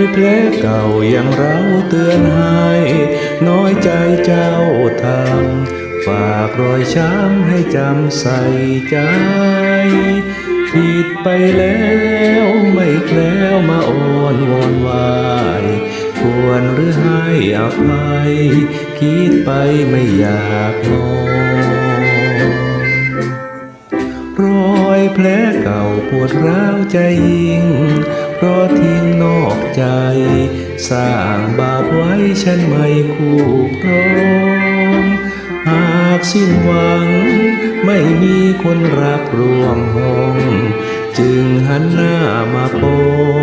ยแผลเก่ายังเราเตือนให้น้อยใจเจ้าทำฝากรอยช้ำให้จำใส่ใจ ผิดไปแล้วไม่แคล้วมาอ้อนวอนวายควรหรือให้อภัยคิดไปไม่อยากมองรอยแผลเก่าปวดร้าวใจยิ่ง เพราะทิ้งนอกใจ สร้างบาปไว้ฉันไม่คู่ครองหากสิ้นหวัง ไม่มีคนรักรวมห้อง จึงหันหน้ามาโป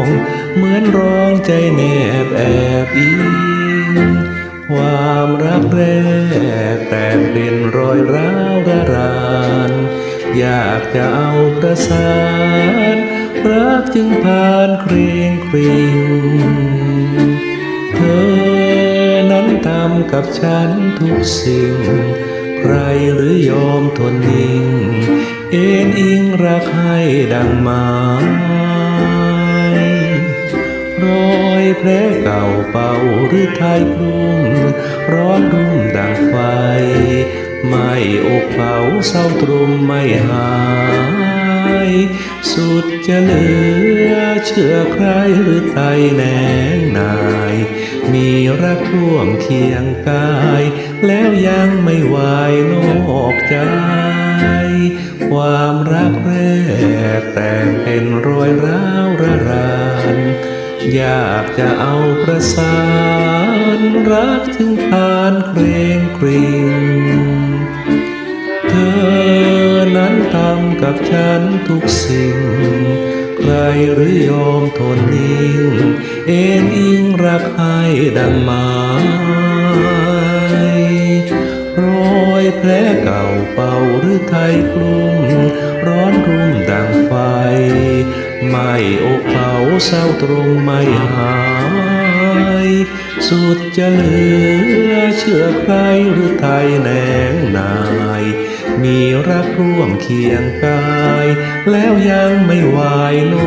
งเหมือนร้องใจแนบแอบอิงความรักแรกแต่เป็นรอยร้าวระราน อยากจะเอาประสาน รักจึงผ่านเครียงครงเธอนั้นทำกับฉันทุกสิ่ง ใครหรือยอมทนนิ่ง เอ็นอิงรักให้ดังไม้รอยแผลเก่าเป่าหรือไทยกลุ่มร้อนรุ่มดังไฟ ไม่อกเผาเศร้าตรมไม่หาย สุดจะเหลือเชื่อใครหรือไทยแนงนาย มีรักร่วมเคียงกาย แล้วยังไม่ไหวายนอกใจ ความรักแรกแต่เป็นรอยร้าวระรานอยากจะเอาประสาน รักถึงผ่านเครงกริงเธอำกับฉันทุกสิ่ง ใครหรือยอมทนนิ่ง เอ็นอิงรักให้ดังไม้รอยแผลเก่าเป่าหรือไทยกลุ่ม ร้อนรุ่มดังไฟ ไม่อกเผาเศร้าตรงไม่หายสุดจะเหลือเชื่อใครหรือไทยแนงนา รักร่วมเคียงกาย แล้วยังไม่วายนอกใจ